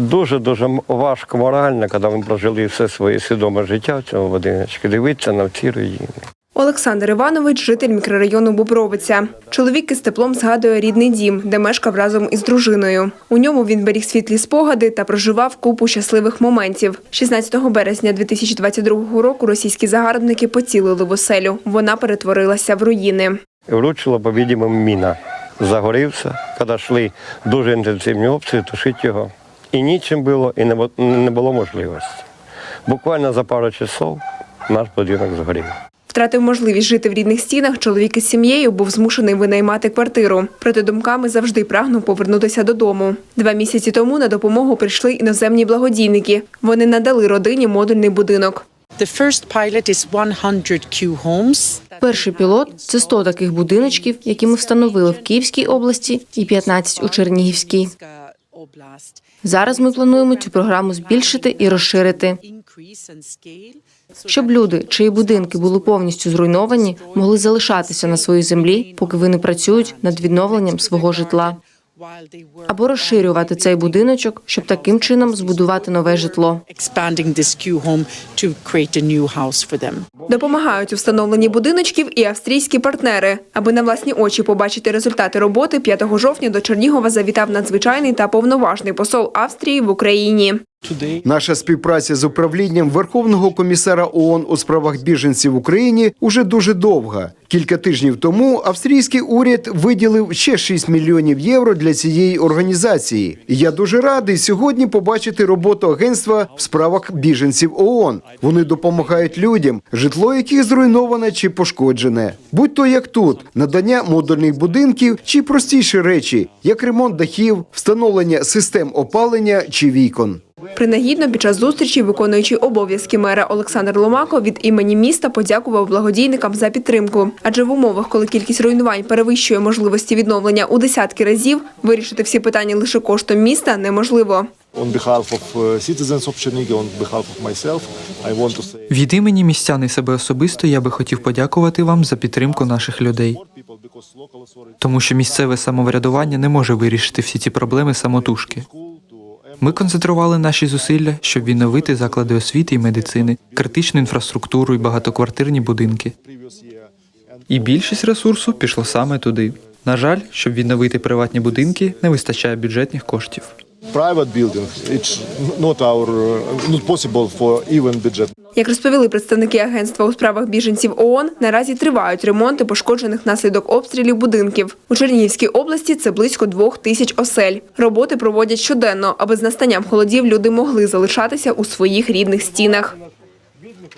Дуже дуже важко морально, коли ми прожили все своє свідоме життя в цьому будиночку, дивитися на ці руїни. Олександр Іванович, житель мікрорайону Бобровиця. Чоловік із теплом згадує рідний дім, де мешкав разом із дружиною. У ньому він беріг світлі спогади та проживав купу щасливих моментів. 16 березня 2022 року російські загарбники поцілили в оселю. Вона перетворилася в руїни. І влучила, по-відомому, міна. Загорівся, коли йшли дуже інтенсивні обстріли, тушити його. І нічим було, і не бу- не було можливості. Буквально за пару часов наш будинок згорів. Втратив можливість жити в рідних стінах. Чоловік із сім'єю був змушений винаймати квартиру. Проте думками завжди прагнув повернутися додому. Два місяці тому на допомогу прийшли іноземні благодійники. Вони надали родині модульний будинок. The first pilot is 100 Q homes. Перший пілот це 100 таких будиночків, які ми встановили в Київській області і 15 у Чернігівській. Зараз ми плануємо цю програму збільшити і розширити, щоб люди, чиї будинки були повністю зруйновані, могли залишатися на своїй землі, поки вони працюють над відновленням свого житла, або розширювати цей будиночок, щоб таким чином збудувати нове житло. Допомагають у встановленні будиночків і австрійські партнери. Аби на власні очі побачити результати роботи, 5 жовтня до Чернігова завітав надзвичайний та повноважний посол Австрії в Україні. Наша співпраця з управлінням Верховного комісара ООН у справах біженців в Україні уже дуже довга. Кілька тижнів тому австрійський уряд виділив ще 6 мільйонів євро для цієї організації. Я дуже радий сьогодні побачити роботу агентства в справах біженців ООН. Вони допомагають людям, житло яких зруйноване чи пошкоджене. Будь то як тут, надання модульних будинків чи простіші речі, як ремонт дахів, встановлення систем опалення чи вікон. Принагідно під час зустрічі виконуючий обов'язки мера Олександр Ломако від імені міста подякував благодійникам за підтримку. Адже в умовах, коли кількість руйнувань перевищує можливості відновлення у десятки разів, вирішити всі питання лише коштом міста неможливо. Uh, Від імені містян і себе особисто я би хотів подякувати вам за підтримку наших людей, тому що місцеве самоврядування не може вирішити всі ці проблеми самотужки. Ми концентрували наші зусилля, щоб відновити заклади освіти і медицини, критичну інфраструктуру і багатоквартирні будинки. І більшість ресурсу пішло саме туди. На жаль, щоб відновити приватні будинки, не вистачає бюджетних коштів. Private building, it's not our, not possible for even budget. Як розповіли представники агентства у справах біженців ООН, наразі тривають ремонти пошкоджених наслідок обстрілів будинків. У Чернігівській області це близько двох тисяч осель. Роботи проводять щоденно, аби з настанням холодів люди могли залишатися у своїх рідних стінах.